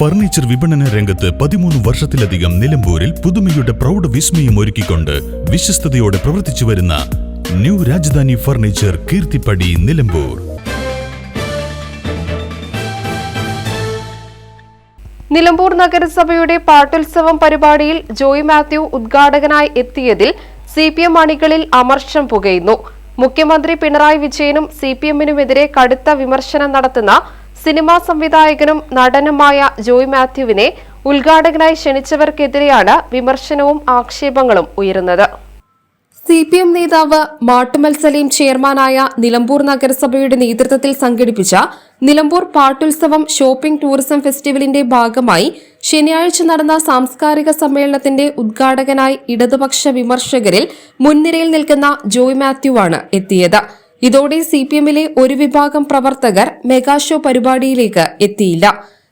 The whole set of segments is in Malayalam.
ഫർണിച്ചർ വിപണന രംഗത്ത് പതിമൂന്ന് വർഷത്തിലധികം നിലമ്പൂരിൽ പുതുമയുടെ പ്രൗഢ വിസ്മയം ഒരുക്കിക്കൊണ്ട് വിശ്വസ്തയോടെ പ്രവർത്തിച്ചു വരുന്ന ന്യൂ രാജധാനി ഫർണിച്ചർ കീർത്തിപ്പടി നിലമ്പൂർ. നിലമ്പൂർ നഗരസഭയുടെ പാട്ടുത്സവം പരിപാടിയിൽ ജോയ് മാത്യു ഉദ്ഘാടകനായി എത്തിയതിൽ സി പി എം അണികളിൽ അമർഷം പുകയുന്നു. മുഖ്യമന്ത്രി പിണറായി വിജയനും സി പി എമ്മിനുമെതിരെ കടുത്ത വിമർശനം നടത്തുന്ന സിനിമാ സംവിധായകനും നടനുമായ ജോയ് മാത്യുവിനെ ഉദ്ഘാടകനായി ക്ഷണിച്ചവർക്കെതിരെയാണ് വിമർശനവും ആക്ഷേപങ്ങളും ഉയരുന്നത്. സി പി എം നേതാവ് മാട്ടുമൽ സലീം ചെയർമാനായ നിലമ്പൂർ നഗരസഭയുടെ നേതൃത്വത്തിൽ സംഘടിപ്പിച്ച നിലമ്പൂർ പാട്ടുത്സവം ഷോപ്പിംഗ് ടൂറിസം ഫെസ്റ്റിവലിന്റെ ഭാഗമായി ശനിയാഴ്ച നടന്ന സാംസ്കാരിക സമ്മേളനത്തിന്റെ ഉദ്ഘാടകനായി ഇടതുപക്ഷ വിമർശകരിൽ മുൻനിരയിൽ നിൽക്കുന്ന ജോയ് മാത്യുവാണ് എത്തിയത്. ഇതോടെ സി പി എമ്മിലെ ഒരു വിഭാഗം പ്രവർത്തകർ മെഗാഷോ പരിപാടിയിലേക്ക് എത്തിയില്ല.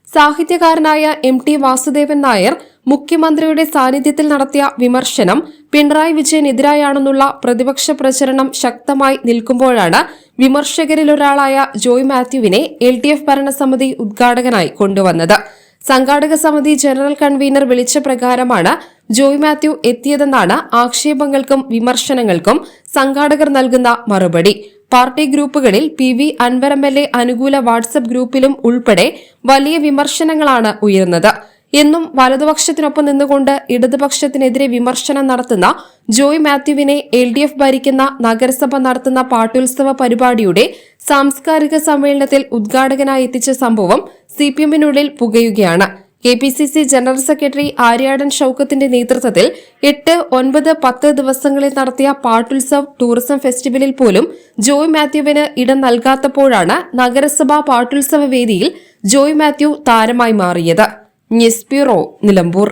സാഹിത്യകാരനായ എം ടി വാസുദേവൻ നായർ മുഖ്യമന്ത്രിയുടെ സാന്നിധ്യത്തിൽ നടത്തിയ വിമർശനം പിണറായി വിജയനെതിരായാണെന്നുള്ള പ്രതിപക്ഷ പ്രചരണം ശക്തമായി നിൽക്കുമ്പോഴാണ് വിമർശകരിലൊരാളായ ജോയ് മാത്യുവിനെ എൽ ഡി എഫ് ഭരണസമിതി ഉദ്ഘാടകനായി കൊണ്ടുവന്നത്. സംഘാടക സമിതി ജനറൽ കൺവീനർ വിളിച്ച പ്രകാരമാണ് ജോയ് മാത്യു എത്തിയതെന്നാണ് ആക്ഷേപങ്ങൾക്കും വിമർശനങ്ങൾക്കും സംഘാടകർ നൽകുന്ന മറുപടി. പാർട്ടി ഗ്രൂപ്പുകളിൽ P V Anvar M L A അനുകൂല വാട്സപ്പ് ഗ്രൂപ്പിലും ഉൾപ്പെടെ വലിയ വിമർശനങ്ങളാണ് ഉയരുന്നത്. എന്നും വലതുപക്ഷത്തിനൊപ്പം നിന്നുകൊണ്ട് ഇടതുപക്ഷത്തിനെതിരെ വിമർശനം നടത്തുന്ന ജോയ് മാത്യുവിനെ എൽ ഡി എഫ് ഭരിക്കുന്ന നഗരസഭ നടത്തുന്ന പാട്ടുത്സവ പരിപാടിയുടെ സാംസ്കാരിക സമ്മേളനത്തിൽ ഉദ്ഘാടകനായി എത്തിച്ച സംഭവം സി പി എമ്മിനുള്ളിൽ പുകയുകയാണ്. K P C C general secretary Aryadan ഷൌക്കത്തിന്റെ നേതൃത്വത്തിൽ എട്ട് ഒൻപത് പത്ത് ദിവസങ്ങളിൽ നടത്തിയ പാട്ടുത്സവ് ടൂറിസം ഫെസ്റ്റിവലിൽ പോലും ജോയ് മാത്യുവിന് ഇടം നൽകാത്തപ്പോഴാണ് നഗരസഭാ പാട്ടുത്സവ വേദിയിൽ ജോയ് മാത്യു താരമായി മാറിയത്. News bureau Nilambur.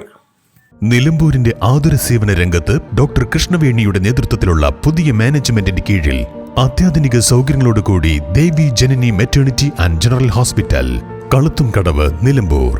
നിലമ്പൂരിന്റെ ആതുര സേവന രംഗത്ത് ഡോക്ടർ കൃഷ്ണവേണിയുടെ നേതൃത്വത്തിലുള്ള പുതിയ മാനേജ്മെന്റിന്റെ കീഴിൽ അത്യാധുനിക സൗകര്യങ്ങളോടുകൂടി Devi Janani maternity and general hospital Kaluthum Kadavu Nilambur.